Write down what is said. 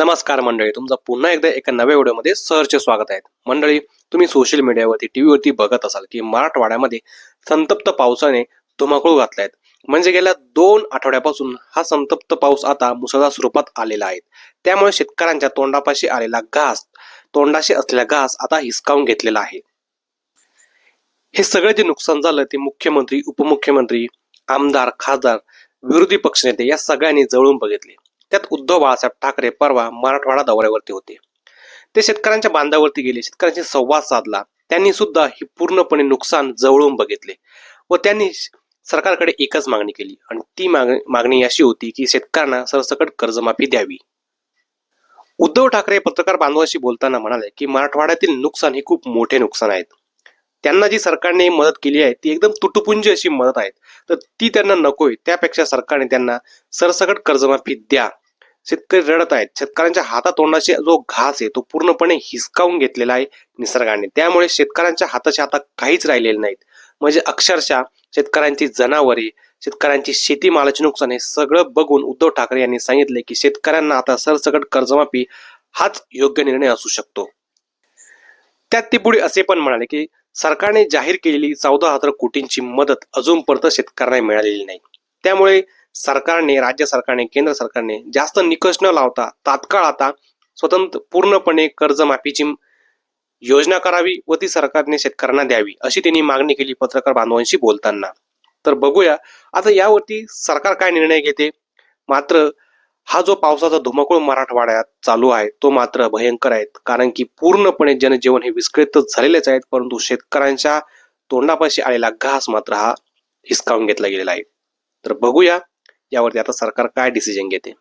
नमस्कार मंडळी तुमचं पुन्हा एकदा एका नव्या व्हिडिओमध्ये सहर्ष स्वागत आहे. मंडळी तुम्ही सोशल मीडियावरती टीव्हीवरती बघत असाल की मराठवाड्यामध्ये संतप्त पावसाने धुमाकूळ घातलायत म्हणजे गेल्या दोन आठवड्यापासून हा संतप्त पाऊस आता मुसळधार स्वरूपात आलेला आहे. त्यामुळे शेतकऱ्यांच्या तोंडापाशी आलेला घास तोंडाशी असलेला घास आता हिसकावून घेतलेला आहे. हे सगळं जे नुकसान झालं ते मुख्यमंत्री उपमुख्यमंत्री आमदार खासदार विरोधी पक्षनेते या सगळ्यांनी जवळून बघितले. त्यात उद्धव बाळासाहेब ठाकरे परवा मराठवाडा दौऱ्यावरती होते. ते शेतकऱ्यांच्या बांधावरती गेले शेतकऱ्यांशी संवाद साधला. त्यांनी सुद्धा ही पूर्णपणे नुकसान जवळून बघितले व त्यांनी सरकारकडे एकच मागणी केली आणि ती मागणी मागणी अशी होती की शेतकऱ्यांना सरसकट कर्जमाफी द्यावी. उद्धव ठाकरे पत्रकार बांधवाशी बोलताना म्हणाले की मराठवाड्यातील नुकसान हे खूप मोठे नुकसान आहेत. त्यांना जी सरकारने मदत केली आहे ती एकदम तुटपुंज अशी मदत आहे तर ती त्यांना नकोय त्यापेक्षा सरकारने त्यांना सरसकट कर्जमाफी द्या. शेतकरी रडत आहेत. शेतकऱ्यांच्या हातातोंडाशी जो घास आहे तो पूर्णपणे हिसकावून घेतलेला आहे निसर्गाने. त्यामुळे शेतकऱ्यांच्या हाताच्या आता काहीच राहिलेले नाहीत. म्हणजे अक्षरशः शेतकऱ्यांची जनावरे शेतकऱ्यांची शेतीमालाचे नुकसान हे सगळं बघून उद्धव ठाकरे यांनी सांगितले की शेतकऱ्यांना आता सरसकट कर्जमाफी हाच योग्य निर्णय असू शकतो. त्यात ते पुढे असे पण म्हणाले की सरकारने जाहीर केलेली चौदा हजार कोटींची मदत अजूनपर्यंत शेतकऱ्यांना मिळालेली नाही. त्यामुळे सरकारने राज्य सरकारने केंद्र सरकारने जास्त निकष न लावता तात्काळ आता स्वतंत्र पूर्णपणे कर्जमाफीची योजना करावी व ती सरकारने शेतकऱ्यांना द्यावी अशी त्यांनी मागणी केली पत्रकार बांधवांशी बोलताना. तर बघूया आता यावरती सरकार काय निर्णय घेते? मात्र हा जो पावसाचा धुमाकूळ मराठवाड्यात चालू आहे तो मात्र भयंकर आहे कारण की पूर्णपणे जनजीवन हे विस्कळीत झालेलेच आहेत परंतु शेतकऱ्यांच्या तोंडापाशी आलेला घास मात्र हा हिसकावून घेतला गेलेला आहे. तर बघूया यावरती आता सरकार काय डिसिजन घेते?